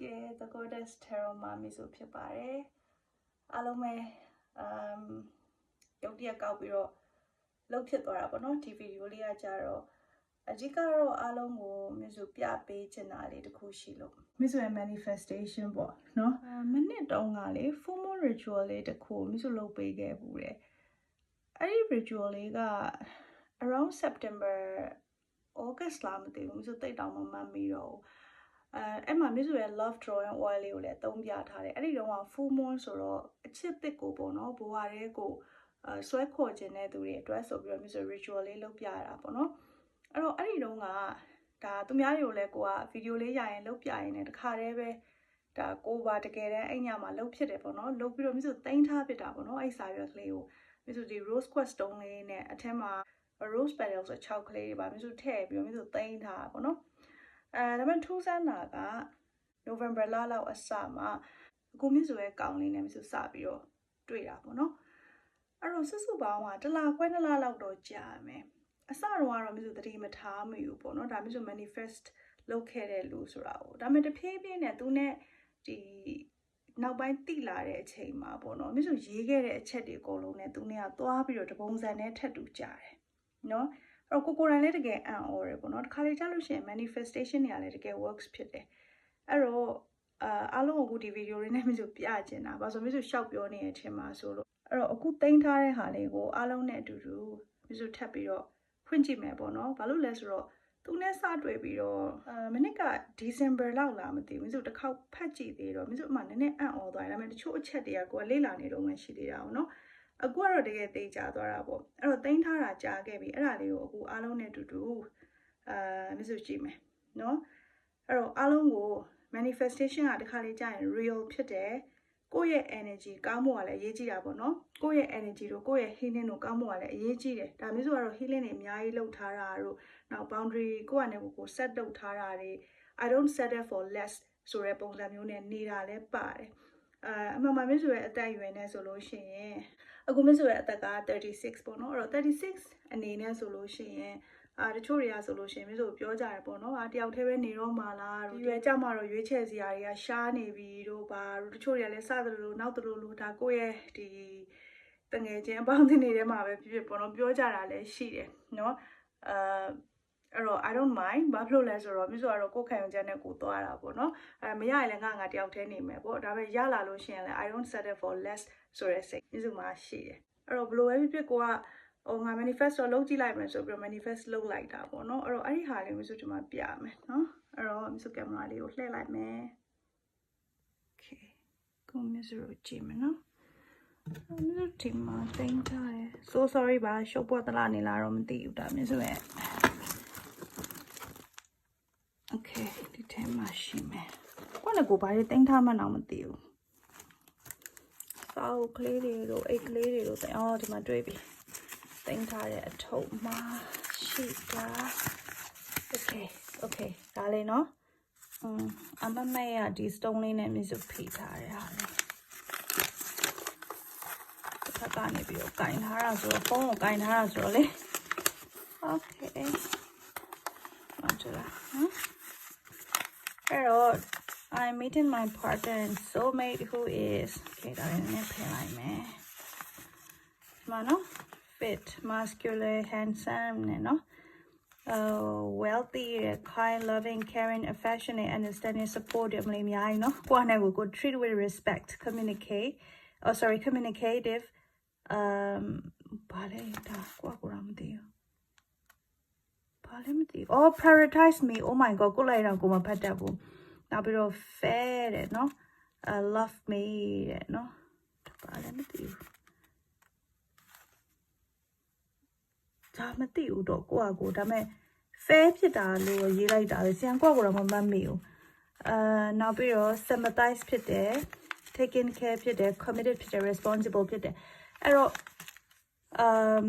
ကဲ The Goddess Tarot မှာမိဆိုဖြစ်ပါတယ်အားလုံးပဲအမ်ရုပ်တရက်ကောက်ပြီးတော့လှုပ်ဖြစ်သွားတာပေါ့နော်ဒီဗီဒီယိုလေးကကြတော့အဓိကတော့အားလုံးကိုမိဆိုပြပေးချင်တာလေးတစ်ခုရှိလို့မိဆိုရဲ့ manifestation ပေါ့နော်အဲမနစ်တုန်းကလေ full moon ritual လေးတစ်ခုမိဆိုလုပ်ပေးခဲ့ဘူးတယ်အဲ့ဒီ ritual လေးက around September August လာမသိဘူးမိဆိုတိတ်တောင်မမှတ်မိတော့ဘူး အဲအဲ့မှာမိစုရဲ့ love drawing oil လေးကိုလည်းအသုံးပြထားတယ်အဲ့ဒီတော့က full moon ဆိုတော့အချစ်တစ်ကိုပေါ့နော်ဘဝရဲကိုအဲဆွဲခေါ်ခြင်းတဲ့သူတွေအတွက်ဆိုပြီးတော့မိစု ritual လေးလုပ်ပြရတာပေါ့နော်အဲ့တော့အဲ့ဒီတော့ကဒါသူများတွေကိုလည်းကိုကဗီဒီယိုလေးရရင်လုပ်ပြရင်လည်းတခါတည်းပဲဒါကိုပါတကယ်တမ်းအဲ့ညမှာလုပ်ဖြစ်တယ်ပေါ့နော်လုပ်ပြီးတော့မိစုတင်ထားဖြစ်တာပေါ့နော်အဲ့စာရွက်ကလေးကိုမိစုဒီ rose quest တုံးလေးနဲ့အထက်မှာ rose petals ဆို6ကလေးတွေပါမိစုထည့်ပြီးတော့မိစုတင်ထားတာပေါ့နော် အဲဒါပေမဲ့ထူးဆန်းတာက November လလောက်အစမှာအကူမြင့်ဆိုရဲ့ကောင်းလေးနဲ့မြစုစပြီးတော့တွေ့တာပေါ့နော်အဲ့တော့စွတ်စွတ်ပေါင်းကတစ်လခွဲနှစ်လလောက်တော့ကြာမယ်အစတော့ကတော့မြစုတတိမထားမိဘူးပေါ့နော်ဒါမြစု manifest လုပ်ခဲ့တဲ့လူဆိုတာကိုဒါပေမဲ့တဖြည်းဖြည်းနဲ့သူနဲ့ဒီနောက်ပိုင်းတိလာတဲ့အချိန်မှာပေါ့နော်မြစုရေးခဲ့တဲ့အချက်တွေအကုန်လုံးနဲ့သူနဲ့ကသွားပြီးတော့တပုံစံနဲ့ထပ်တူကြတယ်နော်အဲ့ တော့ကိုကိုယ်တိုင်လည်းတကယ်အံ့ဩတယ်ပေါ့နော်တစ်ခါလေကြားလို့ရှိရင် manifestation တွေကလည်းတကယ် works ဖြစ်တယ်အဲ့တော့အာအားလုံးအခုဒီဗီဒီယိုလေးနဲ့မျိုးစုပြချင်တာဘာလို့မျိုးစုရှောက်ပြောနေတဲ့အချိန်မှာဆိုလို့အဲ့တော့အခုတင်ထားတဲ့ဟာလေးကိုအားလုံးနဲ့အတူတူမျိုးစုထပ်ပြီးတော့ဖွင့်ကြည့်မယ်ပေါ့နော်ဘာလို့လဲဆိုတော့သူနဲ့စတွေ့ပြီးတော့အာမနစ်က December လောက်လာမသိဘူးမျိုးစုတစ်ခေါက်ဖတ်ကြည့်သေးတော့မျိုးစုအမှနည်းနည်းအံ့ဩသွားတယ်ဒါပေမဲ့တချို့အချက်တွေကကိုယ်ကလေ့လာနေတော့မှရှိသေးတာပေါ့နော် အခုကတော့တကယ်သေးကြသွားတာပေါ့အဲ့တော့တင်ထားတာကြားခဲ့ပြီအဲ့ဒါလေးကိုအခုအားလုံးနဲ့အတူတူအာမစ်ကြည့်မယ်နော်အဲ့တော့အားလုံးကို manifestation ကတခါလေးကြာရင် real ဖြစ်တယ်ကိုယ့်ရဲ့ energy ကောင်းမှုကလည်းအရေးကြီးတာပေါ့နော်ကိုယ့်ရဲ့ energy တို့ကိုယ့်ရဲ့ healing တို့ကောင်းမှုကလည်းအရေးကြီးတယ်ဒါမျိုးဆိုတော့ healing တွေအများကြီးလုပ်ထားတာတို့နောက် boundary ကိုယ့်အနေနဲ့ကိုယ် set လုပ်ထားတာတွေ I don't settle for less ဆိုတဲ့ပုံစံမျိုးနဲ့နေတာလည်းပါတယ်အာအမှန်မှန်မျိုးဆိုရဲ့အသက်အရွယ်နဲ့ဆိုလို့ရှိရင် အခုမဆိုရဲ့အသက်က36ပေါ့နော်အဲ့တော့36အနေနဲ့ဆိုလို့ရှိရင်အာတချို့တွေကဆိုလို့ရှိရင်မျိုးဆိုပြောကြတယ်ပေါ့နော်အာတယောက်တည်းပဲနေတော့မှလားဒီရွယ်ကြမှာတော့ရွေးချယ်စရာတွေကရှားနေပြီတို့ပါတို့တချို့တွေကလည်းစသလိုလိုနောက်သလိုလိုဒါကိုယ့်ရဲ့ဒီတငယ်ချင်းအပေါင်းအသင်းတွေထဲမှာပဲဖြစ်ဖြစ်ပေါ့နော်ပြောကြတာလည်းရှိတယ်နော်အာ အဲ့တော့ I don't mind ဘာဖြစ်လို့လဲဆိုတော့မြို့ဆိုကတော့ကိုယ်ခံယူချက်နဲ့ကိုသွားတာပေါ့နော်အဲမရရင်လည်းငါငါတယောက်တည်းနေမယ်ပေါ့ဒါပေမဲ့ရလာလို့ရှိရင်လည်း I don't settle for less ဆိုတဲ့စိတ်မြို့စုမှာရှိတယ်အဲ့တော့ဘလို့ပဲဖြစ်ဖြစ်ကိုကဟိုငါ manifest တော့လုပ်ကြည့်လိုက်မယ်ဆိုပြီးတော့ manifest လုပ်လိုက်တာပေါ့နော်အဲ့တော့အဲ့ဒီဟာလေးမြို့စုဒီမှာပြမယ်နော်အဲ့တော့မြို့စုကင်မရာလေးကိုလှည့်လိုက်မယ် okay ကိုမြို့စုကိုကြည့်မယ်နော်မြို့စုဒီမှာတင်ထားတယ် so sorry ပါရှုပ်ပွက်သလားနေလားတော့မသိဘူးဒါမြို့စုရဲ့ Okay ဒီထဲ မှာရှိမယ်ကိုလည်းကိုဘာတွေတင်ထားမှန်းတော့မသိဘူးစာအုပ်ကလေးတွေတို့အိတ်ကလေးတွေတို့တင်အော်ဒီမှာတွေ့ပြီတင်ထားတဲ့အထုပ်မှာရှိတာ Okay Okay ဒါလေးနော်อืมအမမေရဒီ stone လေးနဲ့မြစုဖိထားတဲ့ဟာလေးတစ်ခါကနေပြီးတော့ကင်ထားတာဆိုတော့ဖုန်းကိုကင်ထားတာဆိုတော့လေ Okay မကြလားနော် Pero I'm meeting my partner and soulmate who is okay ဒါလည်းနည်းဖယ်လိုက်မယ်ဒီမှာနော် fit muscular handsome နဲ့နော် uh wealthy kind loving caring affectionate understanding supportive မလေးအများကြီးနော်ကိုယ့်အနေကိုကို treat with respect communicate oh sorry communicative um ဘာ လဲဒါကိုယ့်ကိုယ်တော့မသိဘူးဘာလဲမသိဘူး oh prioritize me oh my god ကိုလိုက်တော့ကိုမဖတ်တတ်ဘူးနောက်ပြီးတော့ fair တဲ့နော် uh love me တဲ့နော်ဘာလဲမသိဘူးဒါမသိဘူးတော့ကိုယ့်အကိုဒါပေမဲ့ fair ဖြစ်တာလို့ရေးလိုက်တာလေဆရာကိုယ့်ကိုယ်တော့မမှတ်မိဘူးအာနောက်ပြီးတော့ sympathize ဖြစ်တယ် taken care ဖြစ်တယ် committed ဖြစ်တယ် responsible ဖြစ်တယ်အဲ့တော့ um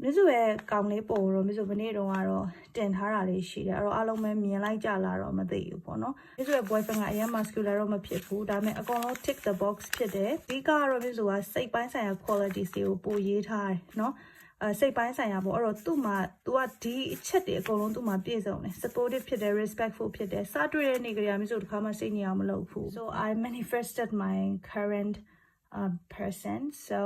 မြစုရဲ့ကောင်းလေးပုံတော့မြစုမနေ့တုန်းကတော့တင်ထားတာလေးရှိတယ်အဲ့တော့အားလုံးပဲမြင်လိုက်ကြလာတော့မသိဘူးပေါ့နော်မြစုရဲ့ boyfriend ကအရင် muscular တော့မဖြစ်ဘူးဒါပေမဲ့အကောင်လုံး tick the box ဖြစ်တယ်ဒီကတော့မြစုကစိတ်ပိုင်းဆိုင်ရာ qualities တွေကိုပိုရေးထားတယ်နော်အဲစိတ်ပိုင်းဆိုင်ရာပေါ့အဲ့တော့သူ့မှာ तू ကဒီအချက်တွေအကုန်လုံးသူ့မှာပြည့်စုံတယ် supportive ဖြစ်တယ် respectful ဖြစ်တယ်စတွေ့တဲ့နေ့ကလေးကမျိုးဆိုတစ်ခါမှစိတ်ညစ်အောင်မလုပ်ဘူး so i manifested my current uh, person so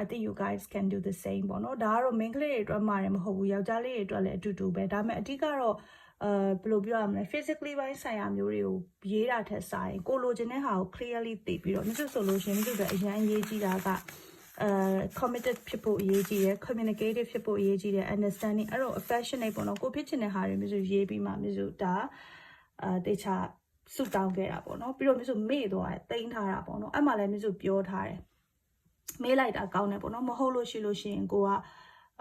I think you guys can do the same ပေါ့နော်ဒါကတော့ main ကလေးတွေအတွက်မှာတယ်မဟုတ်ဘူးယောက်ျားလေးတွေအတွက်လည်းအတူတူပဲဒါပေမဲ့အဓိကတော့အဲဘယ်လိုပြောရမလဲ physically ဘိုင်းဆိုင်ရာမျိုးတွေကိုရေးတာထက်စာရင်ကိုလိုချင်တဲ့ဟာကို clearly သိပြီးတော့မျိုးဆိုလို့ရှိရင်မျိုးဆိုအရင်အရေးကြီးတာကအဲ committed ဖြစ်ဖို့အရေးကြီးတယ် communicative ဖြစ်ဖို့အရေးကြီးတယ် understanding အဲ့တော့ affectionate ပေါ့နော်ကိုဖြစ်ချင်တဲ့ဟာတွေမျိုးဆိုရေးပြီးမှမျိုးဆိုဒါအဲတေချာဆူတောင်းခဲ့တာပေါ့နော်ပြီးတော့မျိုးဆိုမေ့သွားတယ်တိန်းထားတာပေါ့နော်အဲ့မှလည်းမျိုးဆိုပြောထားတယ် မေးလိုက်တာကောင်းတယ်ပေါ့နော်မဟုတ်လို့ရှိလို့ရှိရင်ကိုက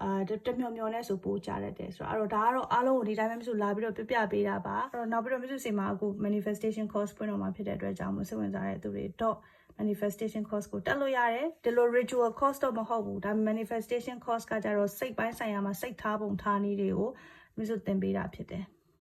အာတမျောမျောနဲ့ဆိုပိုးကြရတယ်ဆိုတော့အဲ့တော့ဒါကတော့အားလုံးကိုဒီတိုင်းပဲမဆိုလာပြီးတော့ပြပြပေးတာပါအဲ့တော့နောက်ပြီးတော့မရှိစီမှာအခု manifestation course ပွင့်တော့မှာဖြစ်တဲ့အတွက်ကြောင့်မစိတ်ဝင်စားတဲ့သူတွေတော့ manifestation course ကိုတက်လို့ရတယ်ဒီလို ritual course တော့မဟုတ်ဘူးဒါ manifestation course ကကြတော့စိတ်ပိုင်းဆိုင်ရာမှာစိတ်ထားပုံထားနည်းတွေကိုမျိုးစုသင်ပေးတာဖြစ်တယ်